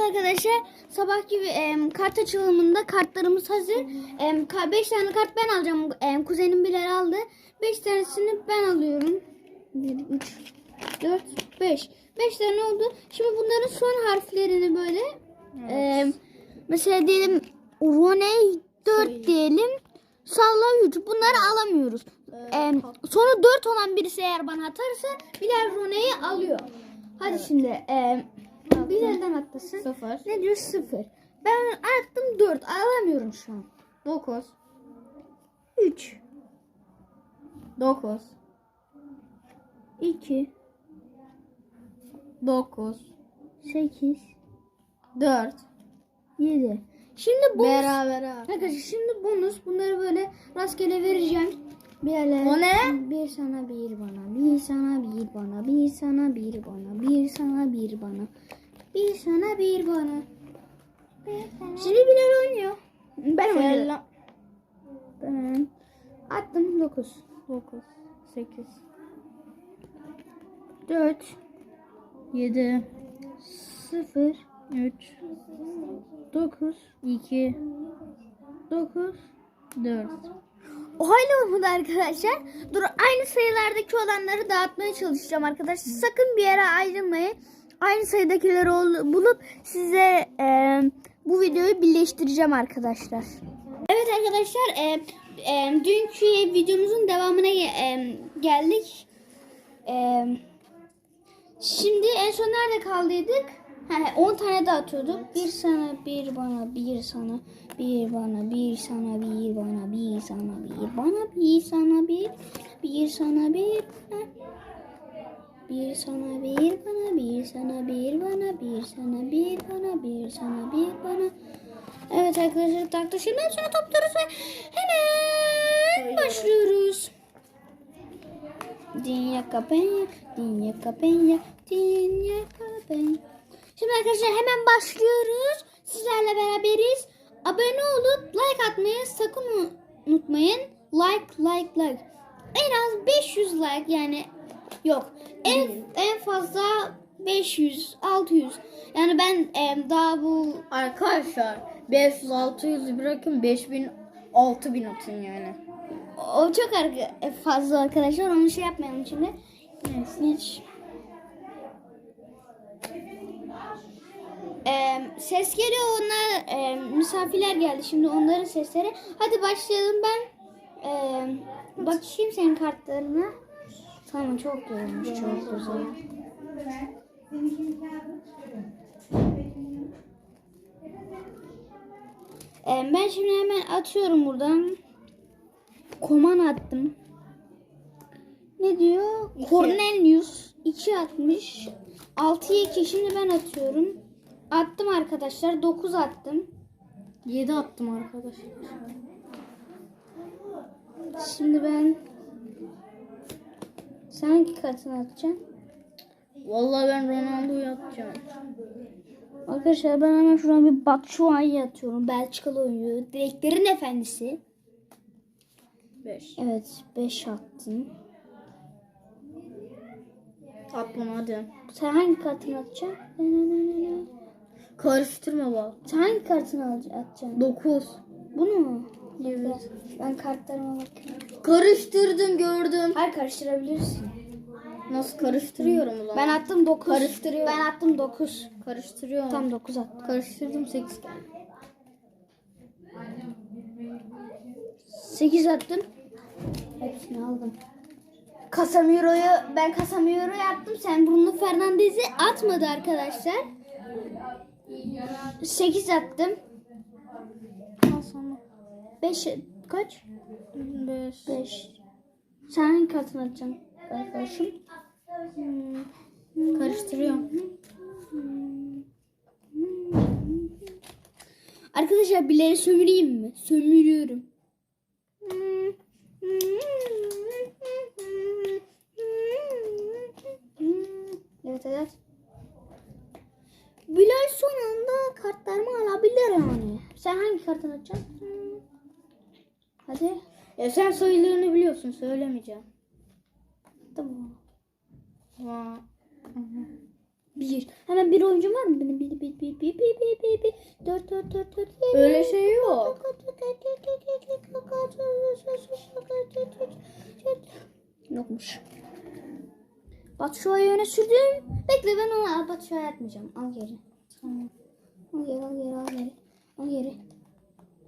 Arkadaşlar sabahki e, kart açılımında kartlarımız hazır. 5 tane kart ben alacağım. E, kuzenim Bilal aldı. 5 tanesini ben alıyorum. 1, 3, 4, 5. 5 tane oldu. Şimdi bunların son harflerini böyle e, mesela diyelim Rone 4 diyelim. Salla 3. Bunları alamıyoruz. E, sonu 4 olan birisi eğer bana atarsa Bilal Rone'yi alıyor. Hadi şimdi e, Bilal'den atlasın. Sıfır. Ne diyor? Sıfır. Ben attım dört. Alamıyorum şu an. Dokuz. Üç. Dokuz. iki, Dokuz. Sekiz. Dört. Yedi. Şimdi bonus. Beraber. Arkadaşlar şimdi bonus. Bunları böyle rastgele vereceğim. Bir yerlere. O ne? Bir sana bir bana. Bir sana bir bana. Bir sana bir bana. Bir sana bir bana. Bir sana bir bana. Şimdi Bilal oynuyor. Ben oynuyorum. Ben attım dokuz. Dokuz. Sekiz. Dört. Yedi. Sıfır. Üç. Dokuz. iki, Dokuz. Dört. O hala olmadı arkadaşlar. Dur aynı sayılardaki olanları dağıtmaya çalışacağım arkadaşlar. Sakın bir yere ayrılmayın. Aynı sayıdakileri bulup size e, bu videoyu birleştireceğim arkadaşlar. Evet arkadaşlar e, e, dünkü videomuzun devamına e, geldik. E, şimdi en son nerede kaldıydık? He, 10 tane daha atıyorduk. Bir sana, bir bana, bir sana, bir bana, bir sana, bir bana, bir sana, bir bana, bir sana, bir, bir sana, bir bana. Bir sana, bir bana, bir sana, bir bana, bir sana, bir bana, bir sana, bir bana. Evet arkadaşlar. Şimdi hepsini topluyoruz ve hemen başlıyoruz. Dinya kapenya, dinya kapenya, dinya kapenya. Şimdi arkadaşlar hemen başlıyoruz. Sizlerle beraberiz. Abone olup like atmayı sakın unutmayın. Like, like, like. En az 500 like yani yok. En en fazla 500, 600. Yani ben em, daha bu Arkadaşlar 500 600 bırakın 5000 6000 atın yani. o çok arka- fazla arkadaşlar. Onu şey yapmayalım şimdi. Hiç. Ee, ses geliyor onlar e, misafirler geldi şimdi onların sesleri. Hadi başlayalım ben e, bakayım senin kartlarına. Tamam çok güzelmiş çok güzel. Ee, ben şimdi hemen atıyorum buradan. Koman attım. Ne diyor? İki. Cornelius 2 atmış. 6'ya 2 şimdi ben atıyorum. Attım arkadaşlar. 9 attım. 7 attım arkadaşlar. Şimdi ben sen hangi kartını atacaksın? Vallahi ben Ronaldo'yu atacağım. Arkadaşlar ben hemen şuradan bir Batshuayi'yi atıyorum. Belçikalı oyuncu. Direklerin efendisi. 5. Evet 5 attım. At bunu hadi. Sen hangi kartını atacaksın? Karıştırma bak. Sen hangi kartını atacaksın? 9. Bunu mu? Evet. Ben kartlarıma bakıyorum. Karıştırdın gördüm. Hayır karıştırabilirsin. Nasıl karıştırıyorum o zaman? Ben attım 9. Karıştırıyorum. Ben attım 9. karıştırıyorum. Tam 9 attım. Karıştırdım 8 geldi. 8 attım. Hepsini aldım. Casemiro'yu ben Casemiro'yu attım. Sen Bruno Fernandes'i atmadı arkadaşlar. 8 attım. Sana. 5 kaç? 5. 5. Sen hangi kartını atacaksın arkadaşım? Karıştırıyorum. Arkadaşlar bileri sömüreyim mi? Sömürüyorum. Evet evet. Bilal son anda kartlarımı alabilir yani. Sen hangi kartını atacaksın? Hadi. Ya sen sayılarını biliyorsun söylemeyeceğim. Tamam. Aa. Bir. Hemen bir oyuncum var mı benim? Bir, bir, bir, bir, bir, bir, bir, bir. Dört, dört, dört, dört. Öyle şey yok. Yokmuş. Batu Şua'yı öne sürdüm. Bekle ben Batu Şua'ya atmayacağım. Al geri. Tamam. Al geri al geri. Al geri.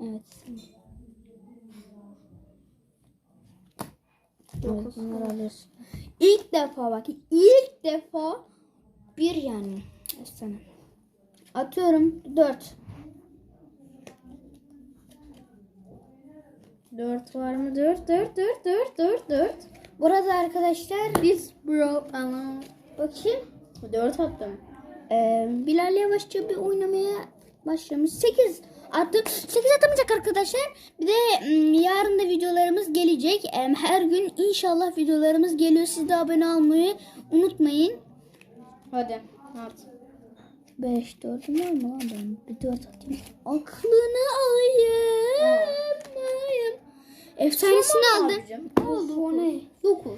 Evet. Alıyorsun. İlk defa bak. ilk defa bir yani. Efsane. Atıyorum. Dört. Dört var mı? Dört, dört, dört, dört, dört, dört. Burada arkadaşlar Biz bro ana. bakayım. Dört attım. Ee, Bilal yavaşça bir oynamaya başlamış. 8 attım. 8 atamayacak arkadaşlar. Bir de yarın da videolarımız gelecek. Her gün inşallah videolarımız geliyor. Siz de abone olmayı unutmayın. Hadi at. 5 4'üm var mı lan benim? Bir 4 atayım. Aklını alayım. Efsanesini Tamam aldım. oldu o ne? 9.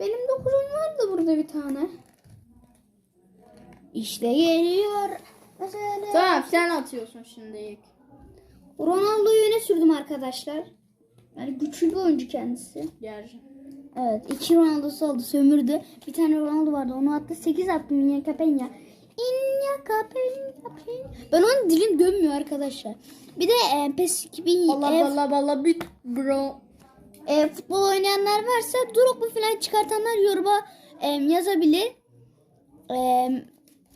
Benim 9'um vardı burada bir tane. İşte geliyor. Mesela Tamam sen atıyorsun şimdi ilk. Ronaldo'yu öne sürdüm arkadaşlar. Yani güçlü bir oyuncu kendisi. Gerçi. Evet. iki Ronaldo'su oldu. Sömürdü. Bir tane Ronaldo vardı. Onu attı. 8 attım. Inya Capenya. Inya Capenya. Ben onun dilim dönmüyor arkadaşlar. Bir de e, PES 2000 Allah e, Allah Allah bit bro. e, futbol oynayanlar varsa Drogba falan çıkartanlar yoruma e, yazabilir. E,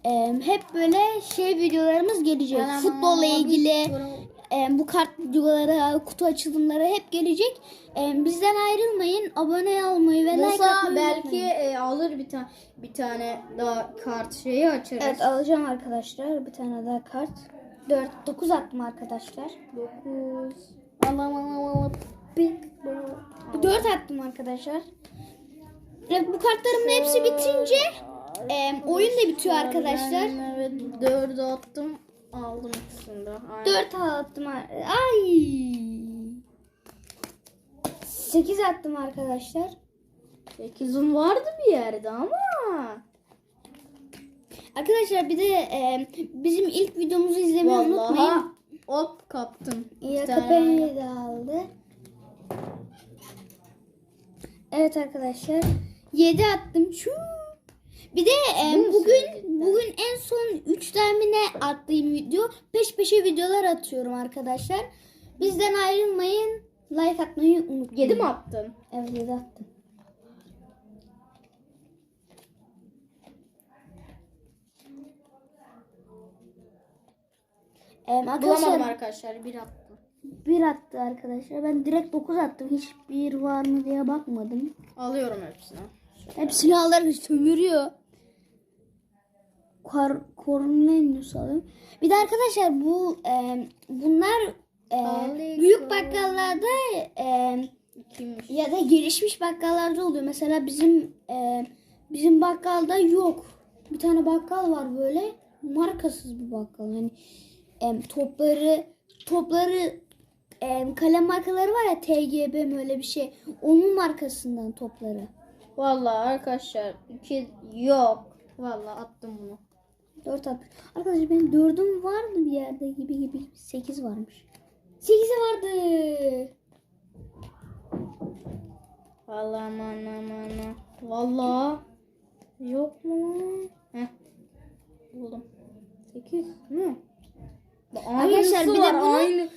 e, hep böyle şey videolarımız gelecek. Futbolla ilgili. E, bu kart videoları, kutu açılımları hep gelecek. E, bizden ayrılmayın. Abone olmayı ve like Musa atmayı belki e, alır bir tane bir tane daha kart şeyi açarız. Evet alacağım arkadaşlar. Bir tane daha kart. 4 9 attım arkadaşlar. 9. Allah Allah Allah. Bir 4 attım arkadaşlar. Evet, bu kartlarımın hepsi bitince e, oyun da bitiyor arkadaşlar. Ben evet 4 attım. Aldım ikisini de. Aynen. 4 attım. Ay. 8 attım arkadaşlar. 8'im vardı bir yerde ama. Arkadaşlar bir de e, bizim ilk videomuzu izlemeyi Vallahi unutmayın. hop kaptım. Ya kapıyı da aldı. Evet arkadaşlar. 7 attım. Şu. Bir de e, bugün bugün en son 3 ne attığım video peş peşe videolar atıyorum arkadaşlar. Bizden ayrılmayın. Like atmayı unutmayın. 7 mi attın? Evet 7 attım. Ee, Bulamadım arkadaşlar arkadaşlar. Bir attım. bir attı arkadaşlar. Ben direkt 9 attım. Hiçbir var mı diye bakmadım. Alıyorum hepsini. Hepsini alır sömürüyor. Kor Cornelius alıyor. Bir de arkadaşlar bu e, bunlar e, büyük bakkallarda e, ya da gelişmiş bakkallarda oluyor. Mesela bizim e, bizim bakkalda yok. Bir tane bakkal var böyle markasız bir bakkal. Yani e, topları topları e, kalem markaları var ya TGB öyle bir şey. Onun markasından topları. Vallahi arkadaşlar 2 yok. Vallahi attım bunu. 4 at. Arkadaşlar benim dördüm vardı bir yerde gibi gibi. 8 varmış. 8'e vardı. Vallahi aman aman. Vallahi yok mu? Heh. Buldum. 8 mi? Arkadaşlar, bir de var, bunu- aynı.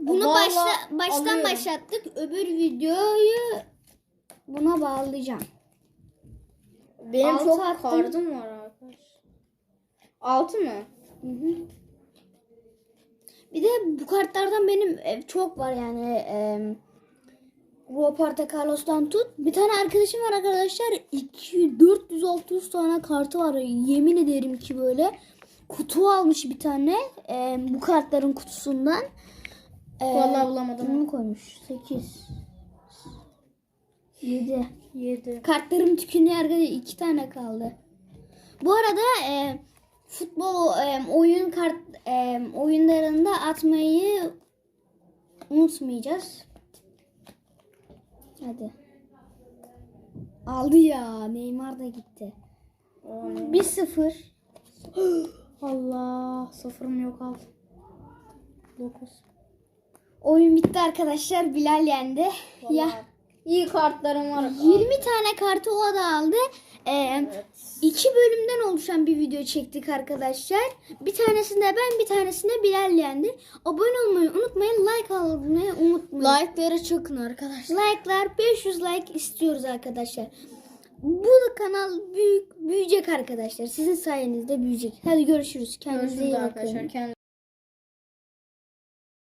Bunu Vallahi başla, baştan alıyorum. başlattık. Öbür videoyu buna bağlayacağım. Benim Altı çok kartım var. 6 mı? Hı hı. Bir de bu kartlardan benim e, çok var yani. E, Roberto Carlos'tan tut. Bir tane arkadaşım var arkadaşlar. 2 400 600 tane kartı var. Yemin ederim ki böyle. Kutu almış bir tane. e, bu kartların kutusundan. E, Vallahi bulamadım. Bunu koymuş. 8 7 7. Kartlarım tükeniyor arkadaşlar. iki tane kaldı. Bu arada e, futbol oyun kart oyunlarında atmayı unutmayacağız. Hadi. Aldı ya. Neymar da gitti. 1-0. Allah sıfırım yok al. 9. Oyun bitti arkadaşlar. Bilal yendi. Ya İyi kartlarım var. 20 tane kartı o da aldı. Ee, iki bölümden oluşan bir video çektik arkadaşlar. Bir tanesinde ben bir tanesinde Bilal yendi. Abone olmayı unutmayın. Like almayı unutmayın. Like'ları çıkın arkadaşlar. Like'lar 500 like istiyoruz arkadaşlar. Bu kanal büyük büyüyecek arkadaşlar. Sizin sayenizde büyüyecek. Hadi görüşürüz. Kendinize iyi Görüşürüz bakın. arkadaşlar. Kendinize